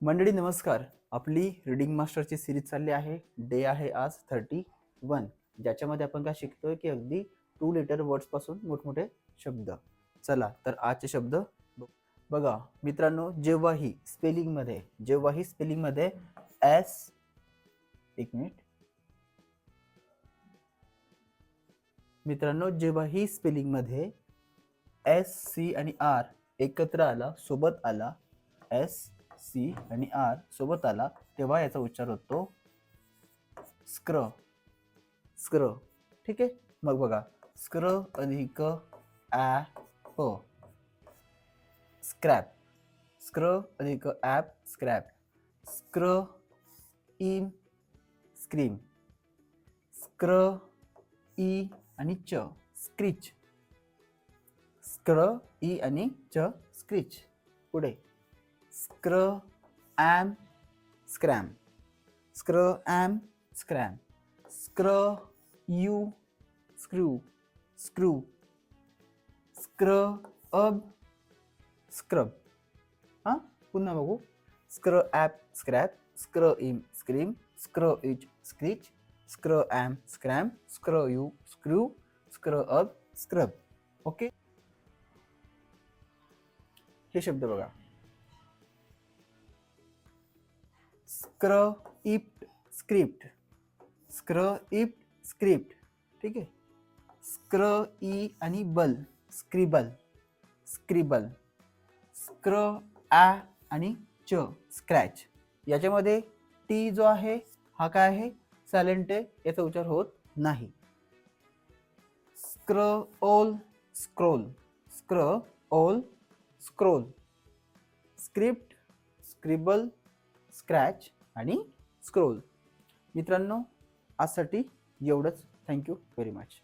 मंडळी नमस्कार. आपली रिडिंग मास्टरची सिरीज चालली आहे. डे आहे आज थर्टी वन ज्याच्यामध्ये आपण काय शिकतोय की अगदी टू लिटर वर्ड्सपासून मोठमोठे शब्द. चला तर आजचे शब्द बघा. मित्रांनो जेव्हाही स्पेलिंगमध्ये जेव्हाही स्पेलिंगमध्ये एस एक मिनिट मित्रांनो जेव्हाही स्पेलिंगमध्ये एस सी आणि आर एकत्र आला सोबत आला एस सी आणि आर सोबत आला तेव्हा याचा उच्चार होतो स्क्र. स्क्र. ठीक आहे? मग बघा. स्क्र अधिक ॲ प. स्क्रॅप स्क्र अधिक ॲप स्क्रॅप स्क्र इन स्क्रीम स्क्र ई आणि च. स्क्रिच स्क्र ई आणि च. स्क्रिच पुढे. Square am scram square am scram square u screw screw square अब स्क्रब हां? पुन्हा बघू. स्क्र ॲप स्क्रॅप स्क्र इम स्क्रीम स्क्र इच स्क्रिच स्क्र am scram square u screw square अब स्क्रब ओके हे शब्द बघा. Square इप्ट script. Square इप्ट script. ठीक आहे? स्क्र ई आणि बल स्क्रिबल स्क्रिबल. स्क्र ॲ आणि च स्क्रॅच. याच्यामध्ये टी जो आहे हा काय आहे? सायलेंट आहे याचा उच्चार होत नाही. स्क्र ओल स्क्रोल. स्क्र ओल स्क्रोल. Script scribble scratch. आणि स्क्रोल मित्रांनो आजसाठी एवढंच. Thank you very much